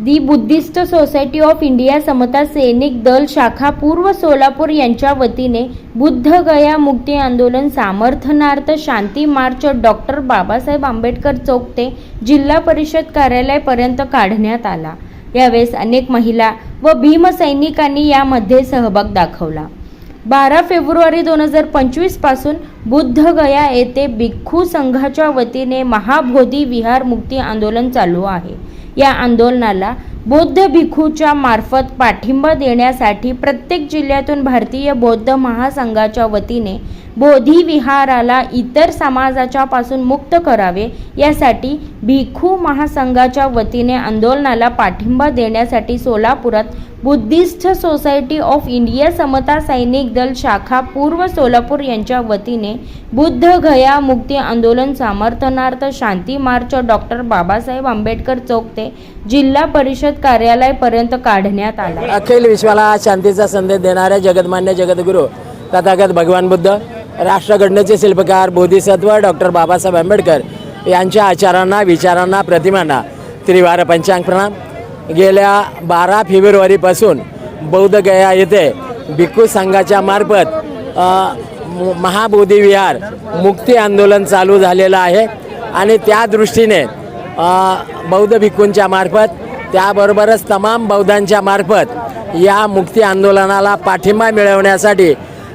The buddhist society of India Samata Sainik Dal शाखा पूर्व सोलापूर यांच्या वतीने बुद्ध गया मुक्ती आंदोलन सामर्थनार्थ शांती मार्च डॉक्टर बाबासाहेब आंबेडकर चौक ते जिल्हा परिषद कार्यालयापर्यंत काढण्यात आला. यावेळेस अनेक महिला व भीमसैनिकांनी यामध्ये सहभाग दाखवला. बारा फेब्रुवारी दोन हजार पंचवीसपासून बुद्धगया येथे भिक्खू संघाच्या वतीने महाबोधी विहार मुक्ती आंदोलन चालू आहे. या आंदोलनाला बौद्ध भिक्खूच्या मार्फत पाठिंबा देण्यासाठी प्रत्येक जिल्ह्यातून भारतीय बौद्ध महासंघाच्या वतीने बोधी विहाराला इतर समाजाच्या पासून मुक्त करावे यासाठी भिक्खू महासंघाच्या वतीने आंदोलनाला पाठिंबा देण्यासाठी सोलापुरात Buddhist society of India Samata Sainik दल शाखा पूर्व सोलापूर यांच्या वतीने बुद्ध गया मुक्ती आंदोलन समर्थनार्थ शांती मार्च डॉक्टर बाबासाहेब आंबेडकर चौक ते जिल्हा परिषद कार्यालयापर्यंत काढण्यात आला. अखिल विश्वाला शांतीचा संदेश देणारे जगतमान्य जगद्गुरू तथागत भगवान बुद्ध राष्ट्रघटनेचे शिल्पकार बोधिसत्व डॉक्टर बाबासाहेब आंबेडकर यांच्या आचारांना विचारांना प्रतिमांना त्रिवार पंचांग प्रणाम. गेल्या बारा फेब्रुवारीपासून बौद्धगया येथे भिक्खू संघाच्या मार्फत महाबोधी विहार मुक्ती आंदोलन चालू झालेलं आहे आणि त्या दृष्टीने बौद्ध भिक्खूंच्या मार्फत त्याबरोबरच तमाम बौद्धांच्या मार्फत या मुक्ती आंदोलनाला पाठिंबा मिळवण्यासाठी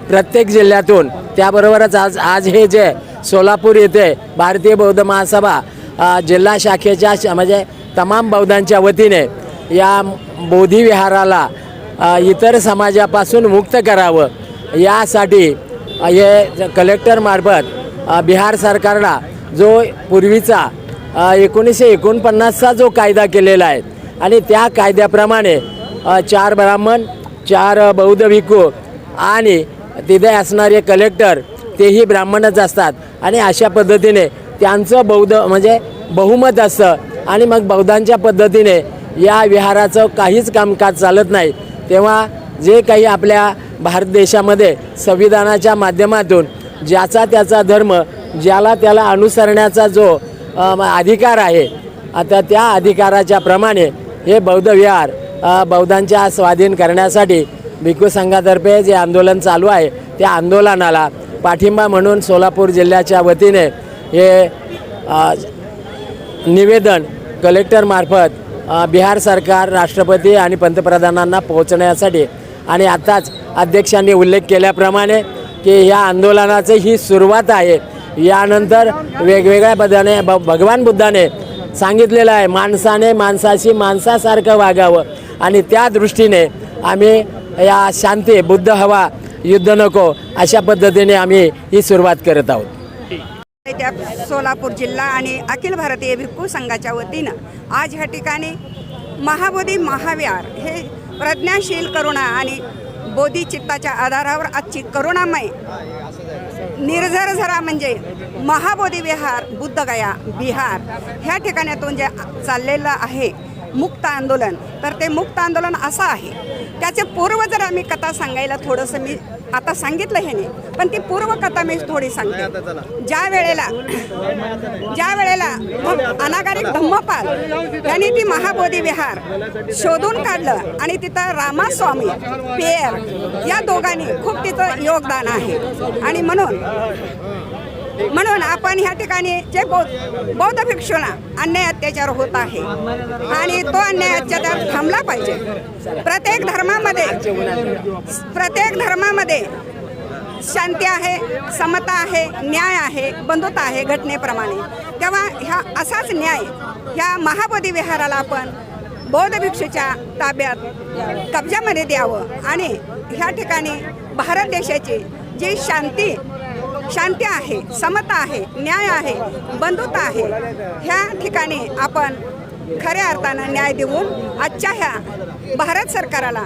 प्रत्येक जिल्ह्यातून त्याबरोबरच आज आज हे जे सोलापूर येथे भारतीय बौद्ध महासभा जिल्हा शाखेच्या श- म्हणजे तमाम बौद्धांच्या वतीने या बोधी विहाराला इतर समाजापासून मुक्त करावं यासाठी हे कलेक्टरमार्फत बिहार सरकारला जो पूर्वीचा एकोणीसशे एकोणपन्नासचा जो कायदा केलेला आहे आणि त्या कायद्याप्रमाणे चार ब्राह्मण चार बौद्ध भिकू आणि तिथे असणारे कलेक्टर तेही ब्राह्मणच असतात. आणि अशा पद्धतीने त्यांचं बौद्ध म्हणजे बहुमत असतं. आणि मग बौद्धांच्या पद्धतीने या विहाराचं काहीच कामकाज चालत नाही. तेव्हा जे काही आपल्या भारत देशामध्ये संविधानाच्या माध्यमातून ज्याचा त्याचा धर्म ज्याला त्याला अनुसरण्याचा जो अधिकार आहे आता त्या अधिकाराच्या प्रमाणे हे बौद्ध विहार बौद्धांच्या स्वाधीन करण्यासाठी भिक्खू संघातर्फे जे आंदोलन चालू आहे त्या आंदोलनाला पाठिंबा म्हणून सोलापूर जिल्ह्याच्या वतीने हे निवेदन कलेक्टरमार्फत बिहार सरकार राष्ट्रपती आणि पंतप्रधानांना पोहोचण्यासाठी आणि आत्ताच अध्यक्षांनी उल्लेख केल्याप्रमाणे की ह्या आंदोलनाचं ही सुरुवात आहे. यानंतर वेगवेगळ्या पदाने भ भगवान बुद्धाने सांगितलेलं आहे माणसाने माणसाशी माणसासारखं वागावं. आणि त्या दृष्टीने आम्ही या शांती बुद्ध हवा युद्ध नको अशा पद्धतीने आम्ही ही सुरुवात करत आहोत. सोलापूर जिल्हा आणि अखिल भारतीय भिक्खू संघाच्या वतीनं आज ह्या ठिकाणी महाबोधी महाविहार हे प्रज्ञाशील करुणा आणि बोधिचित्ताच्या आधारावर आजची करुणामय निर्झर झरा म्हणजे महाबोधी विहार बुद्धगया बिहार ह्या ठिकाणातून जे चाललेलं आहे मुक्त आंदोलन. तर ते मुक्त आंदोलन असं आहे. त्याचे पूर्व जर आम्ही कथा सांगायला थोडंसं मी आता सांगितलं ह्याने पण ती पूर्वकथा मी थोडी सांगते. ज्या वेळेला ज्या वेळेला अनागारिक धम्मपाल यांनी ती महाबोधी विहार शोधून काढलं आणि तिथं रामास्वामी पेयर या दोघांनी खूप तिचं योगदान आहे. आणि म्हणून म्हणून आपण ह्या ठिकाणी जे बौद्ध बौद्ध भिक्षूंना अन्याय अत्याचार होत आहे आणि तो अन्याय अत्याचार थांबला पाहिजे. प्रत्येक धर्मामध्ये प्रत्येक धर्मामध्ये शांती आहे समता आहे न्याय आहे बंधुता आहे घटनेप्रमाणे. तेव्हा ह्या असाच न्याय ह्या महाबोधी विहाराला आपण बौद्ध भिक्षूच्या ताब्यात कब्जामध्ये द्यावं आणि ह्या ठिकाणी भारत देशाची जी शांती शांती आहे समता आहे न्याय आहे बंधुता आहे. ह्या ठिकाणी आपण खऱ्या अर्थानं न्याय देऊन आजच्या ह्या भारत सरकाराला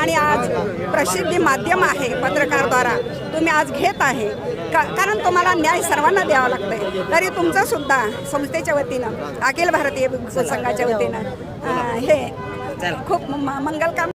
आणि आज प्रसिद्धी माध्यम आहे पत्रकारद्वारा तुम्ही आज घेत आहे. का कारण तुम्हाला न्याय सर्वांना द्यावा लागतंय. तरी तुमचं सुद्धा संस्थेच्या वतीनं अखिल भारतीय संघाच्या वतीनं हे खूप म- मंगलकाम